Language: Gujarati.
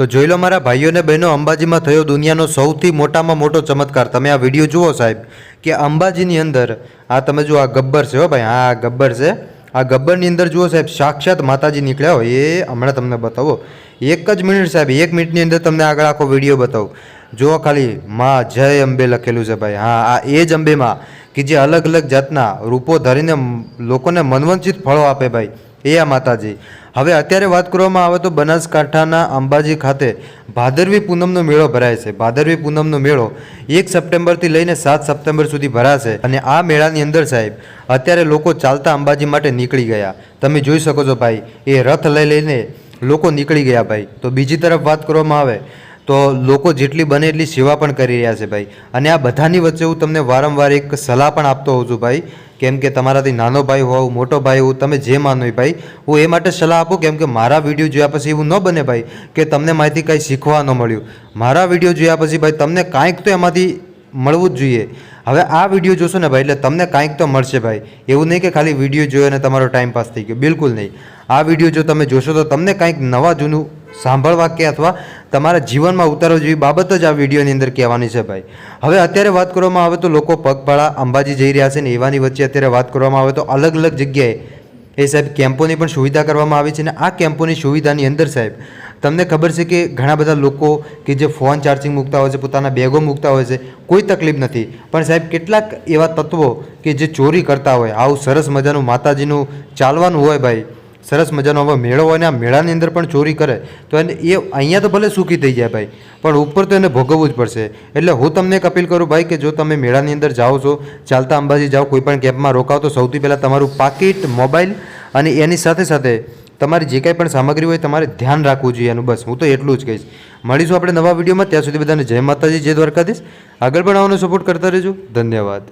તો જોઈ લો મારા ભાઈઓ અને બહેનો, અંબાજીમાં થયો દુનિયાનો સૌથી મોટામાં મોટો ચમત્કાર. તમે આ વીડિયો જુઓ સાહેબ, કે અંબાજીની અંદર, આ તમે જુઓ, આ ગબ્બર છે હો ભાઈ, હા, આ ગબ્બર છે. આ ગબ્બરની અંદર જુઓ સાહેબ, સાક્ષાત માતાજી નીકળ્યા હોય. એ હમણાં તમને બતાવો. એક જ મિનિટ સાહેબ, એક મિનિટની અંદર તમને આગળ આખો વીડિયો બતાવું. જુઓ ખાલી, માં જય અંબે લખેલું છે ભાઈ. હા, આ એ જ અંબેમાં, કે જે અલગ અલગ જાતના રૂપો ધરીને લોકોને મનવંચિત ફળો આપે ભાઈ. આ માતાજી. હવે અત્યારે વાત કરવામાં આવે તો બનાસકાંઠાના અંબાજી ખાતે ભાદરવી પૂનમનો મેળો ભરાય છે. ભાદરવી પૂનમનો મેળો એક સપ્ટેમ્બરથી લઈને સાત સપ્ટેમ્બર સુધી ભરાશે અને આ મેળાની અંદર સાહેબ, અત્યારે લોકો ચાલતા અંબાજી માટે નીકળી ગયા. તમે જોઈ શકો છો ભાઈ, એ રથ લઈ લઈને લોકો નીકળી ગયા ભાઈ. તો બીજી તરફ વાત કરવામાં આવે તો લોકો જેટલી બને એટલી સેવા પણ કરી રહ્યા છે ભાઈ. અને આ બધાની વચ્ચે હું તમને વારંવાર એક સલાહ પણ આપતો હોઉં છું ભાઈ કેમ કે તમારાથી નાનો ભાઈ હોવ, મોટો ભાઈ હોવ, તમે જે માનો ભાઈ, હું એ માટે સલાહ આપું કેમ કે મારા વીડિયો જોયા પછી એવું ન બને ભાઈ કે તમને માહિતી કાંઈ શીખવા ન મળ્યું. મારા વીડિયો જોયા પછી ભાઈ તમને કાંઈક તો એમાંથી મળવું જ જોઈએ. હવે આ વીડિયો જોશો ને ભાઈ એટલે તમને કાંઈક તો મળશે ભાઈ. એવું નહીં કે ખાલી વીડિયો જોયો અને તમારો ટાઈમ પાસ થઈ ગયો. બિલકુલ નહીં. આ વીડિયો જો તમે જોશો તો તમને કાંઈક નવા જૂનું સાંભળવા કે અથવા તમારા જીવનમાં ઉતારવા જેવી બાબત જ આ વિડીયોની અંદર કહેવાની છે ભાઈ. હવે અત્યારે વાત કરવામાં આવે તો લોકો પગપાળા, અંબાજી જઈ રહ્યા છે ને એવાની વચ્ચે અત્યારે વાત કરવામાં આવે તો અલગ અલગ જગ્યાએ એ સાહેબ કેમ્પોની પણ સુવિધા કરવામાં આવી છે અને આ કેમ્પોની સુવિધાની અંદર સાહેબ, તમને ખબર છે કે ઘણા બધા લોકો કે જે ફોન ચાર્જિંગ મૂકતા હોય છે, પોતાના બેગો મૂકતા હોય છે, કોઈ તકલીફ નથી. પણ સાહેબ કેટલાક એવા તત્વો કે જે ચોરી કરતા હોય, આવું સરસ મજાનું માતાજીનું ચાલવાનું હોય ભાઈ સરસ મજાનો હવે મેળો હોય ને આ મેળાની અંદર પણ ચોરી કરે, તો એને એ અહીંયા તો ભલે સુખી થઈ જાય ભાઈ, પણ ઉપર તો એને ભોગવવું જ પડશે. એટલે હું તમને એક અપીલ કરું ભાઈ કે જો તમે મેળાની અંદર જાઓ છો, ચાલતા અંબાજી જાઓ, કોઈ પણ કેમ્પમાં રોકાવ, તો સૌથી પહેલાં તમારું પાકીટ, મોબાઈલ અને એની સાથે સાથે તમારી જે કાંઈ પણ સામગ્રી હોય તમારે ધ્યાન રાખવું જોઈએ એનું, બસ, હું તો એટલું જ કહીશ. મળીશું આપણે નવા વિડીયોમાં, ત્યાં સુધી બધાને જય માતાજી, જય દ્વારકાધીશ. આગળ પણ આવવાનો સપોર્ટ કરતા રહેજો. ધન્યવાદ.